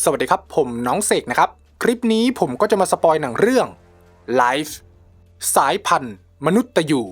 สวัสดีครับ ผมน้องเสกนะครับ คลิปนี้ผมก็จะมาสปอยหนังเรื่อง Life สายพันธุ์ มนุษย์ตะยู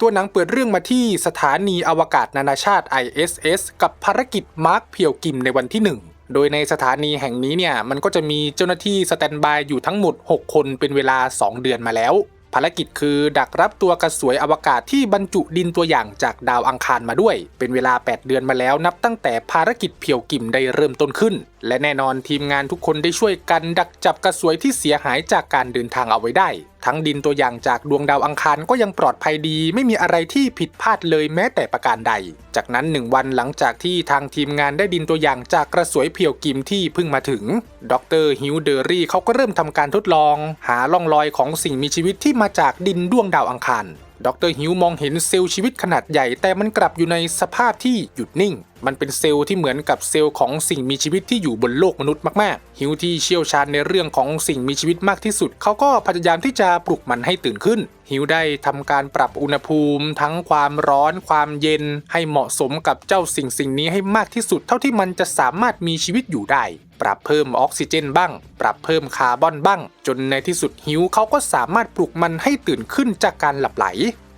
ตัวหนังเปิดเรื่องมาที่สถานีอวกาศนานาชาติ ISS กับภารกิจมาร์คเพียวกิมในวันที่ 1โดยในสถานีแห่งนี้เนี่ย มันก็จะมีเจ้าหน้าที่สแตนบายอยู่ทั้งหมด 6 คนเป็นเวลา 2 เดือนมาแล้ว ภารกิจคือดักรับตัวกระสวยอวกาศที่บรรจุดินตัวอย่างจากดาวอังคารมาด้วย เป็นเวลา 8 เดือนมาแล้วนับตั้งแต่ภารกิจเพียวกิมได้เริ่มต้นขึ้นและแน่นอนทีมงานทุกคนได้ช่วยกันดักจับกระสวยที่เสียหายจากการเดินทางเอาไว้ได้ ทั้งดินตัวอย่างจากดวงดาวอังคารก็ยังปลอดภัยดี ไม่มีอะไรที่ผิดพลาดเลยแม้แต่ประการใด จากนั้นหนึ่งวันหลังจากที่ทางทีมงานได้ดินตัวอย่างจากกระสวยเพียวกิมที่เพิ่งมาถึง ดรฮิวเดอรี่เขาก็เริ่มทำการทดลอง หาล่องรอยของสิ่งมีชีวิตที่มาจากดินดวงดาวอังคาร ดรฮิวมองเห็นเซลล์ชีวิตขนาดใหญ่ แต่มันกลับอยู่ในสภาพที่หยุดนิ่ง มันเป็นเซลล์ที่เหมือนกับเซลล์ของสิ่งมีชีวิตที่อยู่บนโลกมนุษย์มากๆ ฮิวที่เชี่ยวชาญในเรื่องของสิ่งมีชีวิตมากที่สุด เขาก็พยายามที่จะปลุกมันให้ตื่นขึ้น ฮิวได้ทำการปรับอุณหภูมิ ทั้งความร้อนความเย็น ให้เหมาะสมกับเจ้าสิ่งสิ่งนี้ให้มากที่สุด เท่าที่มันจะสามารถมีชีวิตอยู่ได้ ปรับเพิ่มออกซิเจนบ้าง ปรับเพิ่มคาร์บอนบ้าง จนในที่สุดฮิวเขาก็สามารถปลุกมันให้ตื่นขึ้นจากการหลับไหล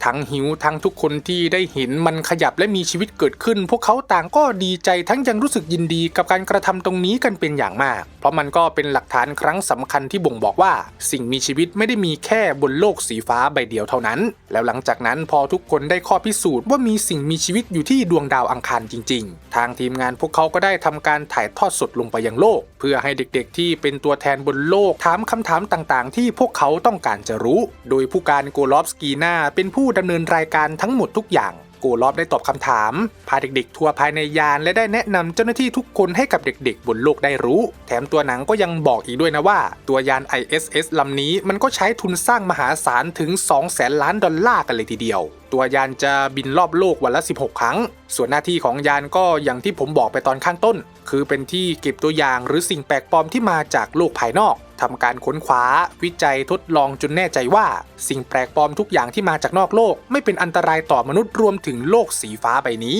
ทั้งหิวทั้งทุกคนที่ได้เห็นมันขยับและมีชีวิตเกิดขึ้น พวกเขาต่างก็ดีใจทั้งยังรู้สึกยินดีกับการกระทำตรงนี้กันเป็นอย่างมาก เพราะมันก็เป็นหลักฐานครั้งสำคัญที่บ่งบอกว่า สิ่งมีชีวิตไม่ได้มีแค่บนโลกสีฟ้าใบเดียวเท่านั้น แล้วหลังจากนั้นพอทุกคนได้ข้อพิสูจน์ว่ามีสิ่งมีชีวิตอยู่ที่ดวงดาวอังคารจริง ๆ ทางทีมงานพวกเขาก็ได้ทำการถ่ายทอดสดลงไปยังโลกเพื่อให้เด็กๆที่เป็นตัวแทนบนโลกถามคำถามต่างๆ ที่พวกเขาต้องการจะรู้ โดยผู้การโกลอฟสกีนาเป็นผู้ดำเนินรายการทั้งหมดทุกอย่าง กลอฟได้ตอบคำถาม พาเด็กๆ ทัวร์ภายในยานและได้แนะนำเจ้าหน้าที่ทุกคนให้กับเด็กๆ บนโลกได้รู้ แถมตัวหนังก็ยังบอกอีกด้วยนะว่า ตัวยาน ISS ลำนี้มันก็ใช้ทุนสร้างมหาศาลถึง2แสนล้านดอลลาร์กันเลยทีเดียว ตัวยานจะบินรอบโลกวันละ 16 ครั้ง ส่วนหน้าที่ของยานก็อย่างที่ผมบอกไปตอนข้างต้น คือเป็นที่เก็บตัวอย่างหรือสิ่งแปลกปลอมที่มาจากโลกภายนอก ทำการค้นคว้า วิจัยทดลองจนแน่ใจว่า สิ่งแปลกปลอมทุกอย่างที่มาจากนอกโลก ไม่เป็นอันตรายต่อมนุษย์รวมถึงโลกสีฟ้าใบนี้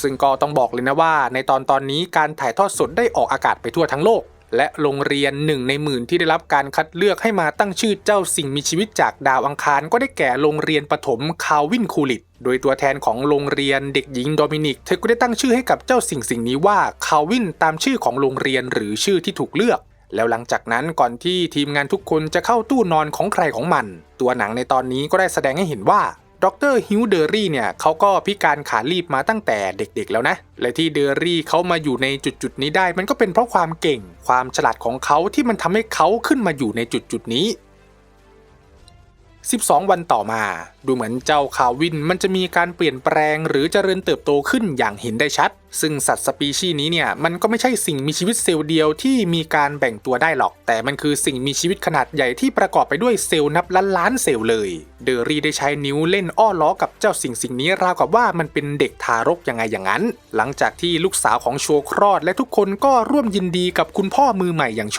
ซึ่งก็ต้องบอกเลยนะว่า ในตอนตอนนี้การถ่ายทอดสดได้ออกอากาศไปทั่วทั้งโลก และโรงเรียนหนึ่งในหมื่นที่ได้รับการคัดเลือกให้มาตั้งชื่อเจ้าสิ่งมีชีวิตจากดาวอังคารก็ได้แก่โรงเรียนประถมคาวินคูลิตโดยตัวแทนของโรงเรียนเด็กหญิงโดมินิก เธอก็ได้ตั้งชื่อให้กับเจ้าสิ่งสิ่งนี้ว่าคาวินตามชื่อของโรงเรียนหรือชื่อที่ถูกเลือก แล้วหลังจากนั้นก่อนที่ทีมงานทุกคนจะเข้าตู้นอนของใครของมัน ตัวหนังในตอนนี้ก็ได้แสดงให้เห็นว่าดรฮิวเดอรี่เนี่ยเขาก็พิการขาลีบมาตั้งแต่เด็กๆแล้วนะ และที่เดอรี่เขามาอยู่ในจุดๆนี้ได้ มันก็เป็นเพราะความเก่ง ความฉลาดของเขาที่มันทำให้เขาขึ้นมาอยู่ในจุดๆนี้ 12 วันต่อมา ดูเหมือนเจ้าคาวินมันจะมีการเปลี่ยนแปลงหรือเจริญเติบโตขึ้นอย่างเห็นได้ชัดซึ่งสัตว์สปีชีส์นี้เนี่ยมันก็ไม่ใช่สิ่งมีชีวิตเซลล์เดียวที่มีการแบ่งตัวได้หรอก แต่มันคือสิ่งมีชีวิตขนาดใหญ่ที่ประกอบไปด้วยเซลล์นับล้านล้านเซลล์เลย เดอรี่ได้ใช้นิ้วเล่นอ้อล้อกับเจ้าสิ่งสิ่งนี้ราวกับว่ามันเป็นเด็กทารกยังไงอย่างนั้น หลังจากที่ลูกสาวของโชคลอดและทุกคนก็ร่วมยินดีกับคุณพ่อมือใหม่อย่างโช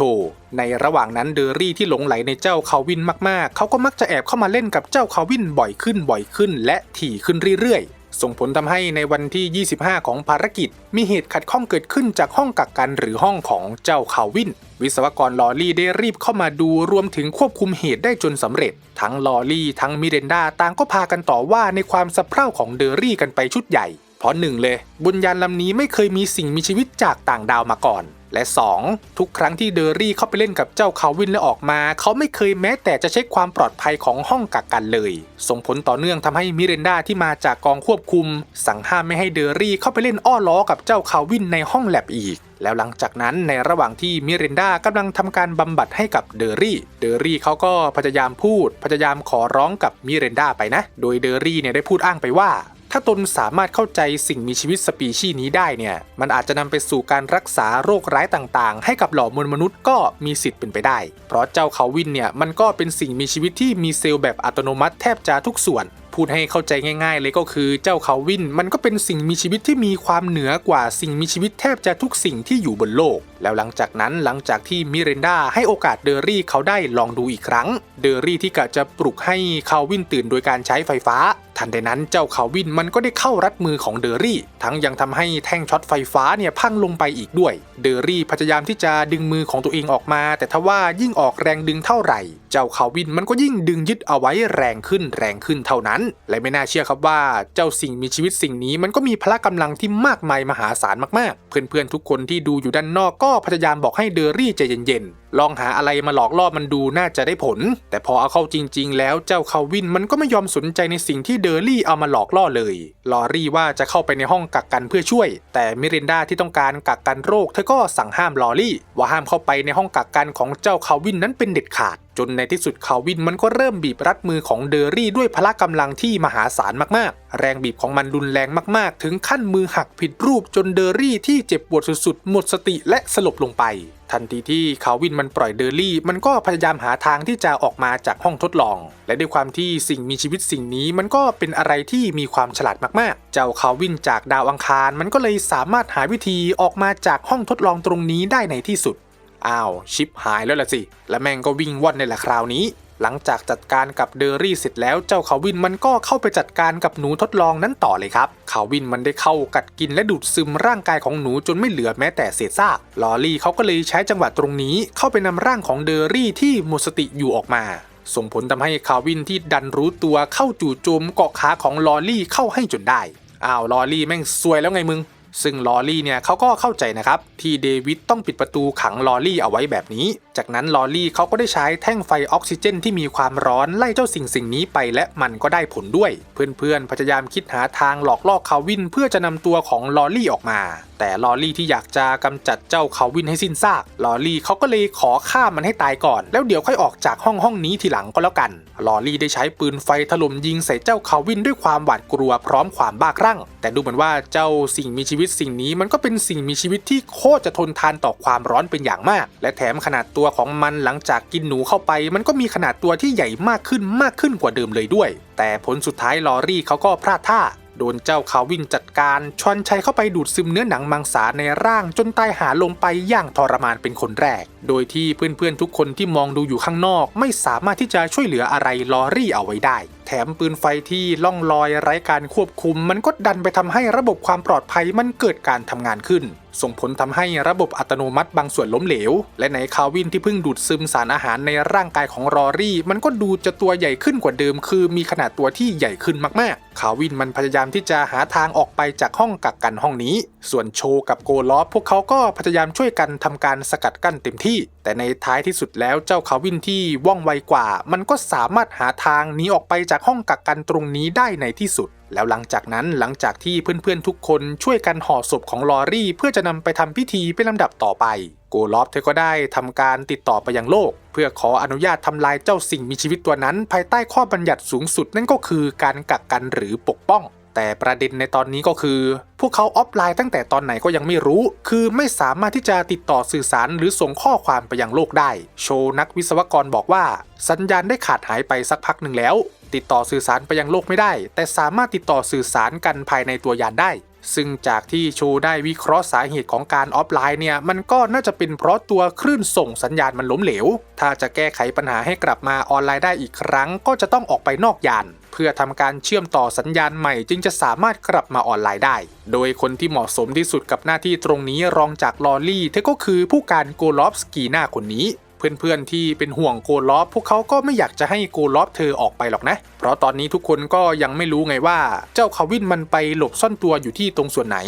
ในระหว่างนั้นเดอรี่ที่หลงไหลในเจ้าคาวินมากๆ เขาก็มักจะแอบเข้ามาเล่นกับเจ้าคาวินบ่อยขึ้นบ่อยขึ้น และถี่ขึ้นเรื่อยๆ ส่งผลทำให้ในวันที่ 25 ของภารกิจ มีเหตุขัดข้องเกิดขึ้นจากห้องกักกันหรือห้องของเจ้าคาวิน วิศวกรลอรี่ได้รีบเข้ามาดูรวมถึงควบคุมเหตุได้จนสำเร็จ ทั้งลอรี่ทั้งมิเรนดาต่างก็พากันต่อว่าในความสะเพร่าของเดอรี่กันไปชุดใหญ่เพราะหนึ่งเลยบนยานลำนี้ไม่เคยมีสิ่งมีชีวิตจากต่างดาวมาก่อน และ 2. ทุกครั้งที่เดอรี่เข้าไปเล่นกับเจ้าคาวินและออกมา เขาไม่เคยแม้แต่จะเช็คความปลอดภัยของห้องกักกันเลย ส่งผลต่อเนื่องทำให้มิเรนดาที่มาจากกองควบคุม สั่งห้ามไม่ให้เดอรี่เข้าไปเล่นอ้อล้อกับเจ้าคาวินในห้องแลบอีกแล้วหลังจากนั้นในระหว่างที่มิเรนดากำลังทำการบำบัดให้กับเดอรี่ เดอรี่เขาก็พยายามพูด พยายามขอร้องกับมิเรนดาไปนะ โดยเดอรี่เนี่ยได้พูดอ้างไปว่า ถ้าตนสามารถเข้าใจสิ่งมีชีวิตสปีชีส์นี้ได้เนี่ย มันอาจจะนำไปสู่การรักษาโรคร้ายต่างๆ ให้กับเหล่ามวลมนุษย์ก็มีสิทธิ์เป็นไปได้ เพราะเจ้าเขาวินเนี่ยมันก็เป็นสิ่งมีชีวิตที่มีเซลล์แบบอัตโนมัติแทบจะทุกส่วนพูดให้เข้าใจง่าย ๆ เลยก็คือเจ้าเขาวินมันก็เป็นสิ่งมีชีวิตที่มีความเหนือกว่าสิ่งมีชีวิตแทบจะทุกสิ่งที่อยู่บนโลก แล้วหลังจากนั้นหลังจากที่มิเรนดาให้โอกาสเดอรี่เขาได้ลองดูอีกครั้ง เดอรี่ที่กะจะปลุกให้เขาวินตื่นโดยการใช้ไฟฟ้า ทันใดนั้นเจ้าคาวินมันก็ได้เข้ารัดมือของเดอรี่ ทั้งยังทำให้แท่งช็อตไฟฟ้าเนี่ยพังลงไปอีกด้วย เดอรี่พยายามที่จะดึงมือของตัวเองออกมา แต่ทว่ายิ่งออกแรงดึงเท่าไหร่ เจ้าคาวินมันก็ยิ่งดึงยึดเอาไว้แรงขึ้นแรงขึ้นเท่านั้นและไม่น่าเชื่อครับว่าเจ้าสิ่งมีชีวิตสิ่งนี้มันก็มีพละกำลังที่มากมายมหาศาลมากๆ เพื่อนๆทุกคนที่ดูอยู่ด้านนอกก็พยายามบอกให้เดอรี่ใจเย็นๆ ลองหาอะไรมาหลอกล่อมันดูน่าจะได้ผล แต่พอเอาเข้าจริง ๆ แล้วเจ้าคาวินมันก็ไม่ยอมสนใจในสิ่งที่เดอรี่เอามาหลอกล่อเลย ลอรี่ว่าจะเข้าไปในห้องกักกันเพื่อช่วย แต่มิรินดาที่ต้องการกักกันโรคเธอก็สั่งห้ามลอรี่ ว่าห้ามเข้าไปในห้องกักกันของเจ้าคาวินนั้นเป็นเด็ดขาด จนในที่สุดคาวินมันก็เริ่มบีบรัดมือของเดอรี่ด้วยพละกำลังที่มหาศาลมากๆ แรงบีบของมันรุนแรงมากๆ ถึงขั้นมือหักผิดรูปจนเดอรี่ที่เจ็บปวดสุดๆ หมดสติและสลบลงไป ทันทีที่คาวินมันปล่อยเดอรี่ มันก็พยายามหาทางที่จะออกมาจากห้องทดลอง และด้วยความที่สิ่งมีชีวิตสิ่งนี้มันก็เป็นอะไรที่มีความฉลาดมากๆ เจ้าคาวินจากดาวอังคารมันก็เลยสามารถหาวิธีออกมาจากห้องทดลองตรงนี้ได้ในที่สุด อ้าว ชิปหายแล้วล่ะสิ และแม่งก็วิ่งว่อนในแหละคราวนี้ หลังจากจัดการกับเดอรี่เสร็จแล้วเจ้าคาวินมันก็เข้าไปจัดการกับหนูทดลองนั้นต่อเลยครับคาวินมันได้เข้ากัดกินและดูดซึมร่างกายของหนูจนไม่เหลือแม้แต่เศษซากลอรี่เขาก็เลยใช้จังหวะตรงนี้ เข้าไปนำร่างของเดอรี่ที่หมดสติอยู่ออกมาส่งผลทำให้คาวินที่ดันรู้ตัวเข้าจู่โจมเกาะขาของลอรี่เข้าให้จนได้ อ้าวลอรี่แม่งซวยแล้วไงมึง ซึ่งลอรี่เนี่ยเขาก็เข้าใจนะครับที่เดวิดต้องปิดประตูขังลอรี่เอาไว้แบบนี้ จากนั้นลอรี่เขาก็ได้ใช้แท่งไฟออกซิเจน ที่มีความร้อนไล่เจ้าสิ่งสิ่งนี้ไปและมันก็ได้ผลด้วย เพื่อนๆพยายามคิดหาทางหลอกล่อคาวินเพื่อจะนำตัวของลอรี่ออกมา แต่ลอรี่ที่อยากจะกำจัดเจ้าคาวินให้สิ้นซากลอรี่เขาก็เลยขอฆ่ามันให้ตายก่อน แล้วเดี๋ยวค่อยออกจากห้องห้องนี้ทีหลังก็แล้วกัน ลอรี่ได้ใช้ปืนไฟถล่มยิงใส่เจ้าคาวินด้วยความหวาดกลัวพร้อมความบ้าคลั่ง แต่ดูเหมือนว่าเจ้าสิ่งมีชีวิตสิ่งนี้มันก็เป็นสิ่งมีชีวิตที่โคตรจะทนทานต่อความร้อนเป็นอย่างมาก และแถมขนาดตัวของมันหลังจากกินหนูเข้าไป มันก็มีขนาดตัวที่ใหญ่มากขึ้นมากขึ้นกว่าเดิมเลยด้วย แต่ผลสุดท้ายลอรี่เขาก็พลาดท่า โดนเจ้าคาวินจัดการชอนชัยเข้าไปดูดซึมเนื้อหนังมังสาในร่างจนตายหาลงไปอย่างทรมานเป็นคนแรก โดยที่เพื่อนๆทุกคนที่มองดูอยู่ข้างนอก ไม่สามารถที่จะช่วยเหลืออะไรลอรี่เอาไว้ได้ แถมปืนไฟที่ล่องลอยไร้การควบคุม มันก็ดันไปทำให้ระบบความปลอดภัยมันเกิดการทำงานขึ้นส่งผลทำให้ระบบอัตโนมัติบางส่วนล้มเหลว และในคาวินที่เพิ่งดูดซึมสารอาหารในร่างกายของรอรี่ มันก็ดูจะตัวใหญ่ขึ้นกว่าเดิม คือมีขนาดตัวที่ใหญ่ขึ้นมากๆ คาวินมันพยายามที่จะหาทางออกไปจากห้องกักกันห้องนี้ ส่วนโชกับโกลอฟพวกเขาก็พยายามช่วยกันทำการสกัดกั้นเต็มที่ แต่ในท้ายที่สุดแล้วเจ้าคาวินที่ว่องไวกว่า มันก็สามารถหาทางหนีออกไปจากห้องกักกันตรงนี้ได้ในที่สุด แล้วหลังจากนั้นหลังจากที่เพื่อนๆทุกคนช่วยกันห่อศพของลอรี่ เพื่อจะนำไปทำพิธีเป็นลำดับต่อไป โกลอฟเธอก็ได้ทำการติดต่อไปยังโลก เพื่อขออนุญาตทำลายเจ้าสิ่งมีชีวิตตัวนั้น ภายใต้ข้อบัญญัติสูงสุดนั่นก็คือการกักกันหรือปกป้อง แต่ประเด็นในตอนนี้ก็คือ พวกเขาออฟไลน์ตั้งแต่ตอนไหนก็ยังไม่รู้ คือไม่สามารถที่จะติดต่อสื่อสารหรือส่งข้อความไปยังโลกได้ โชว์นักวิศวกรบอกว่า สัญญาณได้ขาดหายไปสักพักหนึ่งแล้ว ติดต่อสื่อสารไปยังโลกไม่ได้ แต่สามารถติดต่อสื่อสารกันภายในตัวยานได้ ซึ่งจากที่ชว์ได้วิเคราะห์สาเหตุของการออฟไลน์เนี่ย มันก็น่าจะเป็นเพราะตัวคลื่นส่งสัญญาณมันล้มเหลว ถ้าจะแก้ไขปัญหาให้กลับมาออนไลน์ได้อีกครั้ง ก็จะต้องออกไปนอกยานเพื่อทำการเชื่อมต่อสัญญาณใหม่จึงจะสามารถกลับมาออนไลน์ได้ โดยคนที่เหมาะสมที่สุดกับหน้าที่ตรงนี้รองจากลอรี่เธอก็คือผู้การโกลอฟสกีนาคนนี้ เพื่อนๆที่เป็นห่วงโกลอฟพวกเขาก็ไม่อยากจะให้โกลอฟเธอออกไปหรอกนะ เพราะตอนนี้ทุกคนก็ยังไม่รู้ไงว่า เจ้าคาวินมันไปหลบซ่อนตัวอยู่ที่ตรงส่วนไหน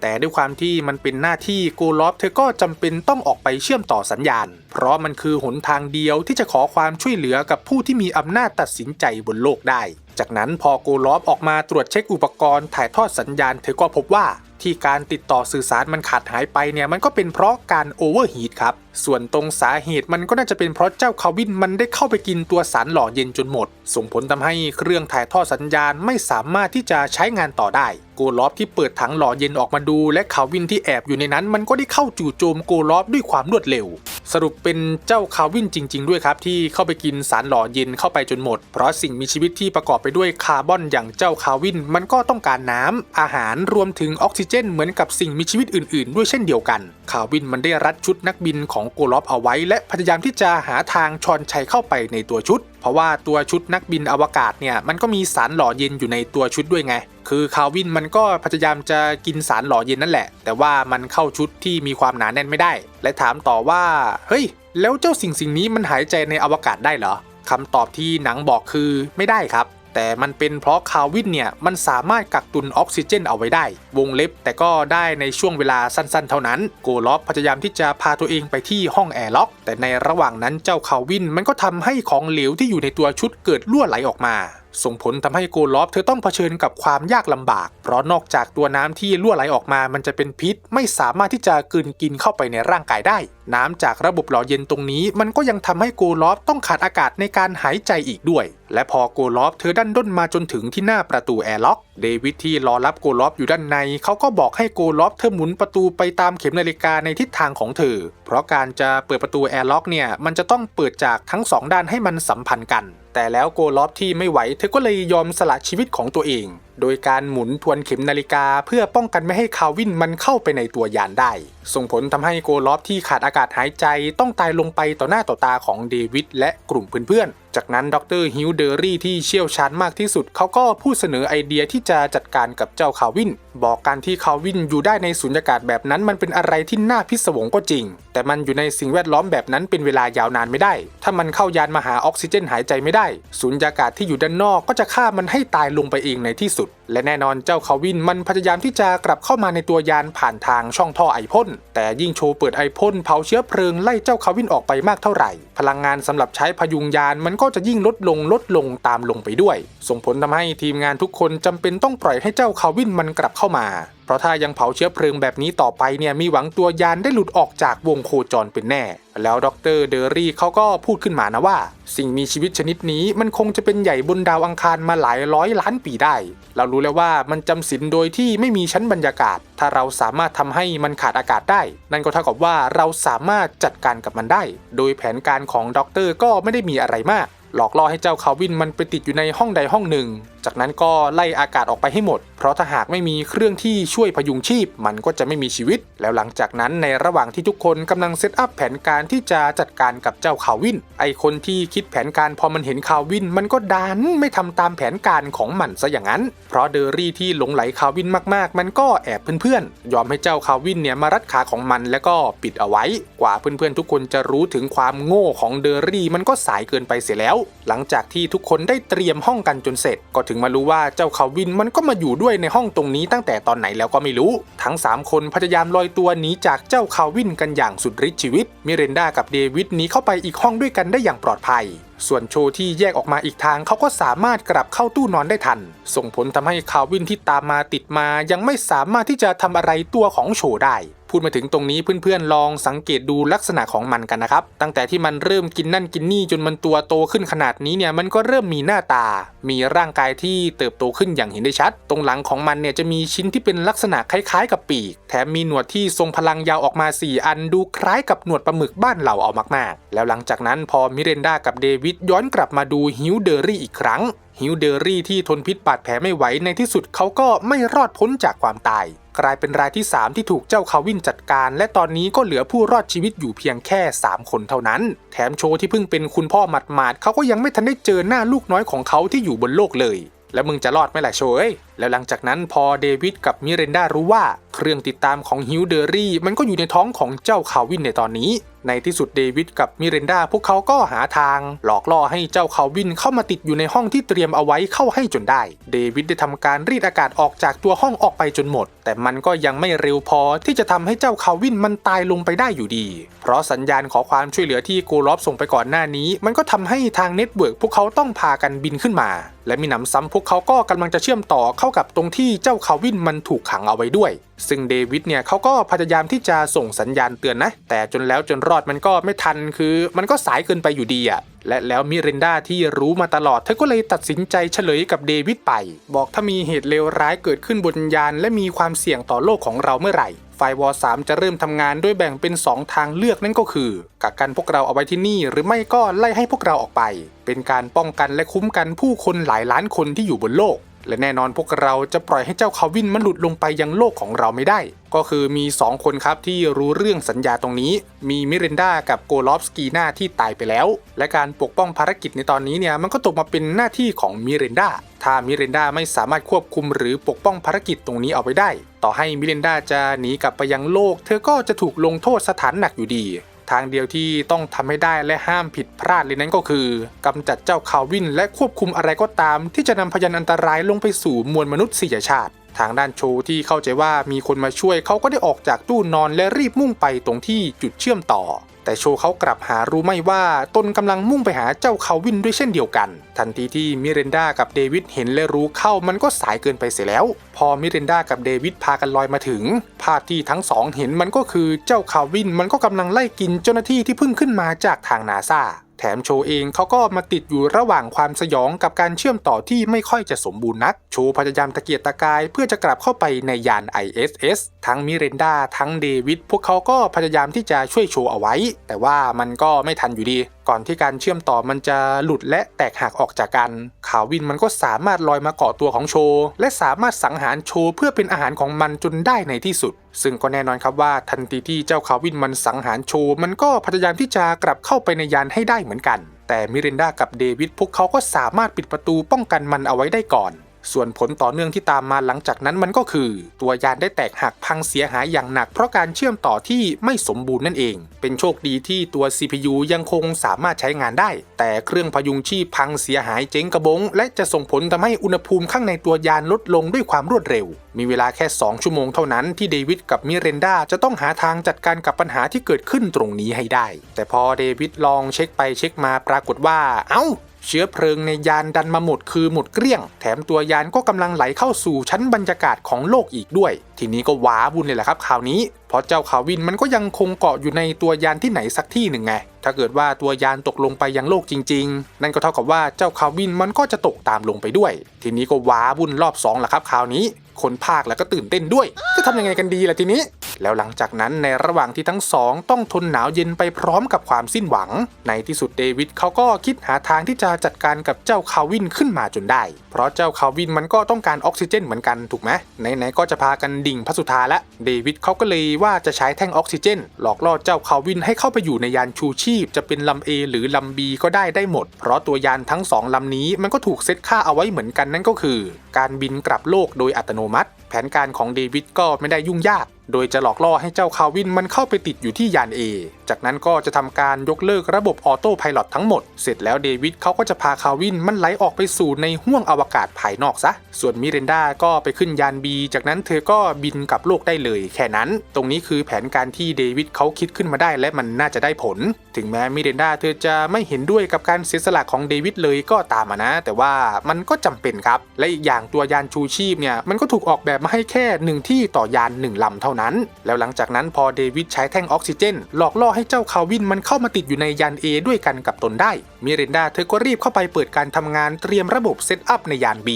แต่ด้วยความที่มันเป็นหน้าที่โกลอฟเธอก็จำเป็นต้องออกไปเชื่อมต่อสัญญาณ เพราะมันคือหนทางเดียวที่จะขอความช่วยเหลือกับผู้ที่มีอำนาจตัดสินใจบนโลกได้ จากนั้นพอโกลอฟออกมาตรวจเช็คอุปกรณ์ถ่ายทอดสัญญาณ เธอก็พบว่าที่การติดต่อสื่อสารมันขาดหายไปเนี่ยมันก็เป็นเพราะการโอเวอร์ฮีทครับส่วนตรงสาเหตุมันก็น่าจะเป็นเพราะเจ้าคาวินมันได้เข้าไปกินตัวสารหล่อเย็นจนหมด ส่งผลทำให้เครื่องถ่ายทอดสัญญาณไม่สามารถที่จะใช้งานต่อได้ โกลอฟที่เปิดถังหล่อเย็นออกมาดู และคาวินที่แอบอยู่ในนั้น มันก็ได้เข้าจู่โจมโกลอฟด้วยความรวดเร็ว สรุปเป็นเจ้าคาวินจริง ๆ ด้วยครับที่เข้าไปกินสารหล่อเย็นเข้าไปจนหมด เพราะสิ่งมีชีวิตที่ประกอบไปด้วยคาร์บอนอย่างเจ้าคาวิน มันก็ต้องการน้ำอาหารรวมถึงออกซิเจน เหมือนกับสิ่งมีชีวิตอื่น ๆ ด้วยเช่นเดียวกัน คาวินมันได้รัดชุดนักบินของโกลอฟเอาไว้ และพยายามที่จะหาทางชอนชัยเข้าไปในตัวชุด เพราะว่าตัวชุดนักบินอวกาศเนี่ยมันก็มีสารหล่อเย็นอยู่ในตัวชุดด้วยไง คือคาวินมันก็พยายามจะกินสารหล่อเย็นนั่นแหละ แต่ว่ามันเข้าชุดที่มีความหนาแน่นไม่ได้ และถามต่อว่า เฮ้ย แล้วเจ้าสิ่งสิ่งนี้มันหายใจในอวกาศได้เหรอคำตอบที่หนังบอกคือไม่ได้ครับ แต่มันเป็นเพราะคาวินเนี่ยมันสามารถกักตุนออกซิเจนเอาไว้ได้ วงเล็บแต่ก็ได้ในช่วงเวลาสั้นๆ เท่านั้น โกลอฟพยายามที่จะพาตัวเองไปที่ห้องแอร์ล็อก แต่ในระหว่างนั้นเจ้าคาวินมันก็ทำให้ของเหลวที่อยู่ในตัวชุดเกิดรั่วไหลออกมาส่งผลทำให้โกลอฟเธอต้องเผชิญกับความยากลำบาก เพราะนอกจากตัวน้ำที่รั่วไหลออกมา มันจะเป็นพิษ ไม่สามารถที่จะกลืนกินเข้าไปในร่างกายได้ น้ำจากระบบหล่อเย็นตรงนี้ มันก็ยังทำให้โกลอฟต้องขาดอากาศในการหายใจอีกด้วย และพอโกลอฟเธอดันด้นมาจนถึงที่หน้าประตูแอร์ล็อก เดวิดที่รอรับโกลอฟอยู่ด้านใน เขาก็บอกให้โกลอฟเธอหมุนประตูไปตามเข็มนาฬิกาในทิศทางของเธอ เพราะการจะเปิดประตูแอร์ล็อกเนี่ย มันจะต้องเปิดจากทั้งสองด้านให้มันสัมพันธ์กัน แต่แล้วโกลอฟที่ไม่ไหว เธอก็เลยยอมสละชีวิตของตัวเองโดยการหมุนทวนเข็มนาฬิกาเพื่อป้องกันไม่ให้คาวินมันเข้าไปในตัวยานได้ ส่งผลทำให้โกลอฟที่ขาดอากาศหายใจต้องตายลงไปต่อหน้าต่อตาของเดวิดและกลุ่มเพื่อนๆ จากนั้นดรฮิวเดอรี่ที่เชี่ยวชาญมากที่สุดเขาก็พูดเสนอไอเดียที่จะจัดการกับเจ้าคาวินบอกการที่คาวินอยู่ได้ในสุญญากาศแบบนั้นมันเป็นอะไรที่น่าพิศวงก็จริง แต่มันอยู่ในสิ่งแวดล้อมแบบนั้นเป็นเวลายาวนานไม่ได้ ถ้ามันเข้ายานมาหาออกซิเจนหายใจไม่ได้ สุญญากาศที่อยู่ด้านนอกก็จะฆ่ามันให้ตายลงไปเองในที่สุด และแน่นอนเจ้าคาวินมันพยายามที่จะกลับเข้ามาในตัวยานผ่านทางช่องท่อไอพ่นแต่ยิ่งโชว์เปิดไอพ่นเผาเชื้อเพลิงไล่เจ้าคาวินออกไปมากเท่าไหร่ พลังงานสำหรับใช้พยุงยานมันก็จะยิ่งลดลงลดลงตามลงไปด้วย ส่งผลทำให้ทีมงานทุกคนจำเป็นต้องปล่อยให้เจ้าคาวินมันกลับเข้ามา เพราะถ้ายังเผาเชื้อเพลิงแบบนี้ต่อไปเนี่ยมีหวังตัวยานได้หลุดออกจากวงโคจรเป็นแน่ แล้วดรเดอรี่เขาก็พูดขึ้นมานะว่า สิ่งมีชีวิตชนิดนี้มันคงจะเป็นใหญ่บนดาวอังคารมาหลายร้อยล้านปีได้ เรารู้แล้วว่ามันจำศีลโดยที่ไม่มีชั้นบรรยากาศ ถ้าเราสามารถทำให้มันขาดอากาศได้ นั่นก็เท่ากับว่าเราสามารถจัดการกับมันได้ โดยแผนการของด็อกเตอร์ก็ไม่ได้มีอะไรมากหลอกล่อให้เจ้าคาวินมันไปติดอยู่ในห้องใดห้องหนึ่ง จากนั้นก็ไล่อากาศออกไปให้หมด เพราะถ้าหากไม่มีเครื่องที่ช่วยพยุงชีพ มันก็จะไม่มีชีวิต แล้วหลังจากนั้นในระหว่างที่ทุกคนกำลังเซตอัพแผนการที่จะจัดการกับเจ้าคาวิน ไอคนที่คิดแผนการพอมันเห็นคาวิน มันก็ดันไม่ทำตามแผนการของมันซะอย่างนั้น เพราะเดอรี่ที่หลงไหลคาวินมากๆ มันก็แอบเพื่อนๆ ยอมให้เจ้าคาวินเนี่ยมารัดขาของมันแล้วก็ปิดเอาไว้ กว่าเพื่อนๆทุกคนจะรู้ถึงความโง่ของเดอรี่ มันก็สายเกินไปเสียแล้ว หลังจากที่ทุกคนได้เตรียมห้องกันจนเสร็จก็ถึงมารู้ว่าเจ้าคาวินมันก็มาอยู่ด้วยในห้องตรงนี้ตั้งแต่ตอนไหนแล้วก็ไม่รู้ ทั้ง 3 คนพยายามลอยตัวหนีจากเจ้าคาวินกันอย่างสุดฤทธิ์ชีวิตมิเรนดากับเดวิดหนีเข้าไปอีกห้องด้วยกันได้อย่างปลอดภัย ส่วนโชที่แยกออกมาอีกทางเขาก็สามารถกลับเข้าตู้นอนได้ทัน ส่งผลทำให้คาวินที่ตามมาติดมายังไม่สามารถที่จะทำอะไรตัวของโชได้ พูดมาถึงตรงนี้เพื่อนๆลองสังเกตดูลักษณะของมันกันนะครับ ตั้งแต่ที่มันเริ่มกินนั่นกินนี่จนมันตัวโตขึ้นขนาดนี้เนี่ยมันก็เริ่มมีหน้าตา มีร่างกายที่เติบโตขึ้นอย่างเห็นได้ชัด ตรงหลังของมันเนี่ยจะมีชิ้นที่เป็นลักษณะคล้ายๆ กับปีก แถมมีหนวดที่ทรงพลังยาวออกมา 4 อันดูคล้ายกับหนวดปลาหมึกบ้านเราเอามากๆ แล้วหลังจากนั้นพอมิเรนดากับเดวิดย้อนกลับมาดูฮิวเดอรี่อีกครั้ง ฮิวเดอรี่ที่ทนพิษบาดแผลไม่ไหวในที่สุดเขาก็ไม่รอดพ้นจากความตาย กลายเป็นรายที่ 3 ที่ถูกเจ้าคาวินจัดการ และตอนนี้ก็เหลือผู้รอดชีวิตอยู่เพียงแค่ 3 คนเท่านั้น แถมโชว์ที่เพิ่งเป็นคุณพ่อหมาดๆเขาก็ยังไม่ทันได้เจอหน้าลูกน้อยของเขาที่อยู่บนโลกเลย แล้วมึงจะรอดไหมล่ะโชเอ้ยแล้วหลังจากนั้นพอเดวิดกับมิเรนดารู้ว่าเครื่องติดตามของฮิวเดอรี่มันก็อยู่ในท้องของเจ้าคาวินในตอนนี้ ในที่สุดเดวิดกับมิเรนดาพวกเขาก็หาทาง หลอกล่อให้เจ้าคาวินเข้ามาติดอยู่ในห้องที่เตรียมเอาไว้เข้าให้จนได้ เดวิดได้ทำการรีดอากาศออกจากตัวห้องออกไปจนหมด แต่มันก็ยังไม่เร็วพอที่จะทำให้เจ้าคาวินมันตายลงไปได้อยู่ดี เพราะสัญญาณขอความช่วยเหลือที่โกลอฟส่งไปก่อนหน้านี้ มันก็ทำให้ทางเน็ตเวิร์กพวกเขาต้องพากันบินขึ้นมา และมีหนำซ้ำพวกเขาก็กำลังจะเชื่อมต่อเข้ากับตรงที่เจ้าคาวินมันถูกขังเอาไว้ด้วย ซึ่งเดวิดเนี่ยเขาก็พยายามที่จะส่งสัญญาณเตือนนะ แต่จนแล้วจนรอดมันก็ไม่ทันคือมันก็สายเกินไปอยู่ดีอะและแล้วมิเรนดาที่รู้มาตลอด เธอก็เลยตัดสินใจเฉลยกับเดวิดไป บอกถ้ามีเหตุเลวร้ายเกิดขึ้นบนยานและมีความเสี่ยงต่อโลกของเราเมื่อไหร่ไฟวอล3จะเริ่มทำงานด้วยแบ่งเป็น 2 ทางเลือกนั่นก็คือ กักกันพวกเราเอาไว้ที่นี่ หรือไม่ก็ไล่ให้พวกเราออกไป เป็นการป้องกันและคุ้มกันผู้คนหลายล้านคนที่อยู่บนโลก และแน่นอนพวกเราจะปล่อยให้เจ้าคาวินมันหลุดลงไปยังโลกของเราไม่ได้ ก็คือมี 2 คนครับที่รู้เรื่องสัญญาตรงนี้ มีมิเรนดากับโกลอฟสกีนาที่ตายไปแล้ว และการปกป้องภารกิจในตอนนี้เนี่ยมันก็ตกมาเป็นหน้าที่ของมิเรนดาถ้ามิเรนดาไม่สามารถควบคุมหรือปกป้องภารกิจตรงนี้เอาไว้ได้ ต่อให้มิเรนดาจะหนีกลับไปยังโลก เธอก็จะถูกลงโทษสถานหนักอยู่ดี ทางเดียวที่ต้องทำให้ได้และห้ามผิดพลาดเลยนั้นก็คือกำจัดเจ้าคาวิน และควบคุมอะไรก็ตาม ที่จะนำพยานอันตรายลงไปสู่มวลมนุษยชาติ ทางด้านโชว์ที่เข้าใจว่ามีคนมาช่วยเขาก็ได้ออกจากตู้นอนและรีบมุ่งไปตรงที่จุดเชื่อมต่อ แต่โชว์เขากลับหารู้ไม่ว่าตนกำลังมุ่งไปหาเจ้าคาวินด้วยเช่นเดียวกัน ทันทีที่มิเรนดากับเดวิดเห็นและรู้เข้ามันก็สายเกินไปเสียแล้ว พอมิเรนดากับเดวิดพากันลอยมาถึง ภาพที่ทั้งสองเห็นมันก็คือเจ้าคาวินมันก็กำลังไล่กินเจ้าหน้าที่ที่เพิ่งขึ้นมาจากทางนาซา แถมโชว์เองเขาก็มาติดอยู่ระหว่างความสยองกับการเชื่อมต่อที่ไม่ค่อยจะสมบูรณ์นัก โชว์พยายามตะเกียกตะกาย เพื่อจะกลับเข้าไปในยาน ISS ทั้งมิเรนดาทั้งเดวิดพวกเขาก็พยายามที่จะช่วยโชว์เอาไว้ แต่ว่ามันก็ไม่ทันอยู่ดีก่อนที่การเชื่อมต่อมันจะหลุดและแตกหักออกจากกัน ขาววินมันก็สามารถลอยมาเกาะตัวของโชว์และสามารถสังหารโชว์เพื่อเป็นอาหารของมันจนได้ในที่สุด ซึ่งก็แน่นอนครับว่าทันทีที่เจ้าคาวินมันสังหารโชว์มันก็พยายามที่จะกลับเข้าไปในยานให้ได้เหมือนกัน แต่มิเรนดากับเดวิดพวกเขาก็สามารถปิดประตูป้องกันมันเอาไว้ได้ก่อน ส่วนผลต่อเนื่องที่ตามมาหลังจากนั้นมันก็คือ ตัวยานได้แตกหักพังเสียหายอย่างหนัก เพราะการเชื่อมต่อที่ไม่สมบูรณ์นั่นเอง เป็นโชคดีที่ตัว CPU ยังคงสามารถใช้งานได้ แต่เครื่องพยุงชีพพังเสียหายเจ๊งกระบง และจะส่งผลทำให้อุณหภูมิข้างในตัวยานลดลงด้วยความรวดเร็ว มีเวลาแค่ 2 ชั่วโมงเท่านั้นที่เดวิดกับมิเรนดาจะต้องหาทางจัดการกับปัญหาที่เกิดขึ้นตรงนี้ให้ได้ แต่พอเดวิดลองเช็คไปเช็คมาปรากฏว่า เอ้า เชื้อเพลิงในยานดันมาหมดคือหมดเกลี้ยง แถมตัวยานก็กำลังไหลเข้าสู่ชั้นบรรยากาศของโลกอีกด้วย ทีนี้ก็ว้าวุ่นเลยแหละครับคราวนี้ เพราะเจ้าคาวินมันก็ยังคงเกาะอยู่ในตัวยานที่ไหนสักที่หนึ่งไง ถ้าเกิดว่าตัวยานตกลงไปยังโลกจริง ๆ นั่นก็เท่ากับว่าเจ้าคาวินมันก็จะตกตามลงไปด้วย ทีนี้ก็ว้าวุ่นรอบ2ละครับคราวนี้ คนภาคแล้วก็ตื่นเต้นด้วย จะทำยังไงกันดีล่ะทีนี้ แล้วหลังจากนั้นในระหว่างที่ทั้งสองต้องทนหนาวเย็นไปพร้อมกับความสิ้นหวัง ในที่สุดเดวิดเขาก็คิดหาทางที่จะจัดการกับเจ้าคาวินขึ้นมาจนได้ เพราะเจ้าคาวินมันก็ต้องการออกซิเจนเหมือนกันถูกไหมไหนๆก็จะพากันดิงพระสุธาและเดวิดเขาก็เลยว่าจะใช้แท่งออกซิเจน หลอกล่อเจ้าคาวินให้เข้าไปอยู่ในยานชูชีพ จะเป็นลำ A หรือลำ B ก็ได้ได้หมด เพราะตัวยานทั้งสองลำนี้มันก็ถูกเซตค่าเอาไว้เหมือนกันนั่นก็คือ การบินกลับโลกโดยอัตโนมัติ แผนการของเดวิดก็ไม่ได้ยุ่งยากโดยจะหลอกล่อให้เจ้าคาวินมันเข้าไปติดอยู่ที่ยาน A จากนั้นก็จะทำการยกเลิกระบบออโต้พายロทั้งหมด เสร็จแล้วเดวิดเขาก็จะพาคาวินมันไหลออกไปสู่ในห้วงอวกาศภายนอกซะ ส่วนมิเรนดาก็ไปขึ้นยาน B จากนั้นเธอก็บินกลับโลกได้เลยแค่นั้น ตรงนี้คือแผนการที่เดวิดเขาคิดขึ้นมาได้และมันน่าจะได้ผล ถึงแม้มิเรนดาเธอจะไม่เห็นด้วยกับการเสียสละของเดวิดเลยก็ตามนะ แต่ว่ามันก็จำเป็นครับ และอีกอย่างตัวยานชูชีพเนี่ยมันก็ถูกออกแบบมาให้แค่หนึ่งที่ต่อยานหนึ่งลำเท่านั้น แล้วหลังจากนั้นพอเดวิดใช้แท่งออกซิเจน หลอกล่อให้เจ้าคาวินมันเข้ามาติดอยู่ในยาน A ด้วยกันกับตนได้ มิเรนดาเธอก็รีบเข้าไปเปิดการทำงานเตรียมระบบเซตอัพในยาน B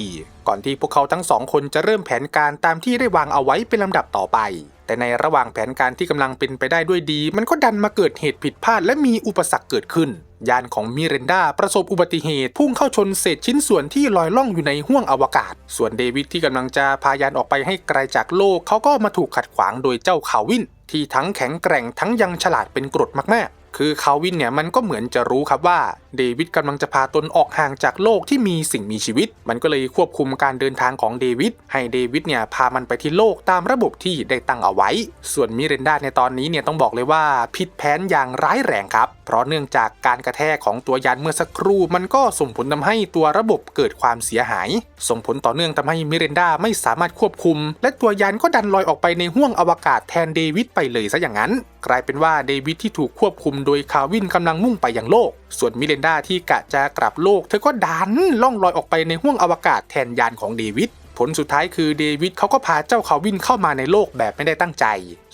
ก่อนที่พวกเขาทั้งสองคนจะเริ่มแผนการตามที่ได้วางเอาไว้เป็นลำดับต่อไป แต่ในระหว่างแผนการที่กำลังเป็นไปได้ด้วยดี มันก็ดันมาเกิดเหตุผิดพลาดและมีอุปสรรคเกิดขึ้น ยานของมิเรนดาประสบอุบัติเหตุ พุ่งเข้าชนเศษชิ้นส่วนที่ลอยล่องอยู่ในห้วงอวกาศ ส่วนเดวิดที่กำลังจะพายานออกไปให้ไกลจากโลกเขาก็มาถูกขัดขวางโดยเจ้าคาวิน ที่ทั้งแข็งแกร่งทั้งยังฉลาดเป็นกรดมากๆ คือคาวินเนี่ยมันก็เหมือนจะรู้ครับว่าเดวิดกำลังจะพาตนออกห่างจากโลกที่มีสิ่งมีชีวิต มันก็เลยควบคุมการเดินทางของเดวิดให้เดวิดเนี่ยพามันไปที่โลกตามระบบที่ได้ตั้งเอาไว้ ส่วนมิเรนดาในตอนนี้เนี่ยต้องบอกเลยว่าผิดแผนอย่างร้ายแรงครับ เพราะเนื่องจากการกระแทกของตัวยานเมื่อสักครู่ มันก็ส่งผลทำให้ตัวระบบเกิดความเสียหาย ส่งผลต่อเนื่องทำให้มิเรนดาไม่สามารถควบคุม และตัวยานก็ดันลอยออกไปในห้วงอวกาศแทนเดวิดไปเลยซะอย่างนั้น กลายเป็นว่าเดวิดที่ถูกควบคุมโดยคาวินกำลังมุ่งไปยังโลก ส่วนมิเรนดาที่กะจะกลับโลก เธอก็ดันล่องลอยออกไปในห้วงอวกาศแทนยานของเดวิดผลสุดท้ายคือเดวิดเขาก็พาเจ้าคาวินเข้ามาในโลกแบบไม่ได้ตั้งใจ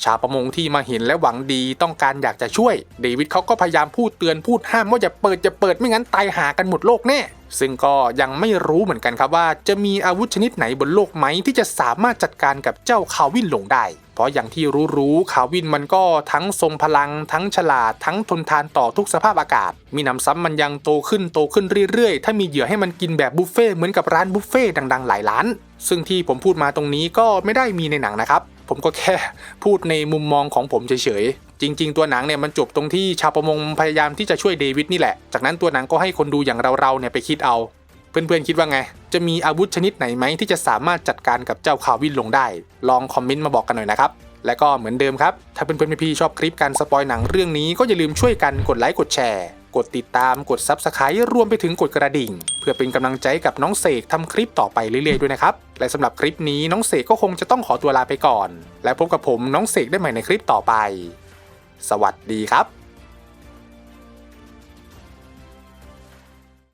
ชาวประมงที่มาเห็นและหวังดีต้องการอยากจะช่วย เดวิดเขาก็พยายามพูดเตือนพูดห้ามว่าอย่าเปิดอย่าเปิดไม่งั้นตายหากันหมดโลกแน่ ซึ่งก็ยังไม่รู้เหมือนกันครับว่า จะมีอาวุธชนิดไหนบนโลกไหมที่จะสามารถจัดการกับเจ้าคาวินลงได้ ราะอย่างที่รู้ๆ คาวินมันก็ทั้งทรงพลัง ทั้งฉลาด ทั้งทนทานต่อทุกสภาพอากาศ มีนำซ้ำมันยังโตขึ้นโตขึ้นเรื่อยๆ ถ้ามีเหยื่อให้มันกินแบบบุฟเฟ่เหมือนกับร้านบุฟเฟ่ดังๆ หลายร้าน ซึ่งที่ผมพูดมาตรงนี้ก็ไม่ได้มีในหนังนะครับ ผมก็แค่พูดในมุมมองของผมเฉยๆ จริง ๆ ตัวหนังเนี่ยมันจบตรงที่ชาวประมงพยายามที่จะช่วยเดวิดนี่แหละ จากนั้นตัวหนังก็ให้คนดูอย่างเราๆเนี่ยไปคิดเอา เพื่อนๆคิดว่าไง จะมีอาวุธชนิดไหนไหมที่จะสามารถจัดการกับเจ้าคาวินลงได้ ลองคอมเมนต์มาบอกกันหน่อยนะครับ และก็เหมือนเดิมครับ ถ้าเพื่อนๆพี่ๆชอบคลิปการสปอยหนังเรื่องนี้ก็อย่าลืมช่วยกันกดไลค์กดแชร์กดติดตามกด Subscribe รวมไปถึงกดกระดิ่ง เพื่อเป็นกำลังใจกับน้องเสกทำคลิปต่อไปเรื่อยๆด้วยนะครับ และสำหรับคลิปนี้น้องเสกก็คงจะต้องขอตัวลาไปก่อน และพบกับผมน้องเสกได้ใหม่ในคลิปต่อไป สวัสดีครับ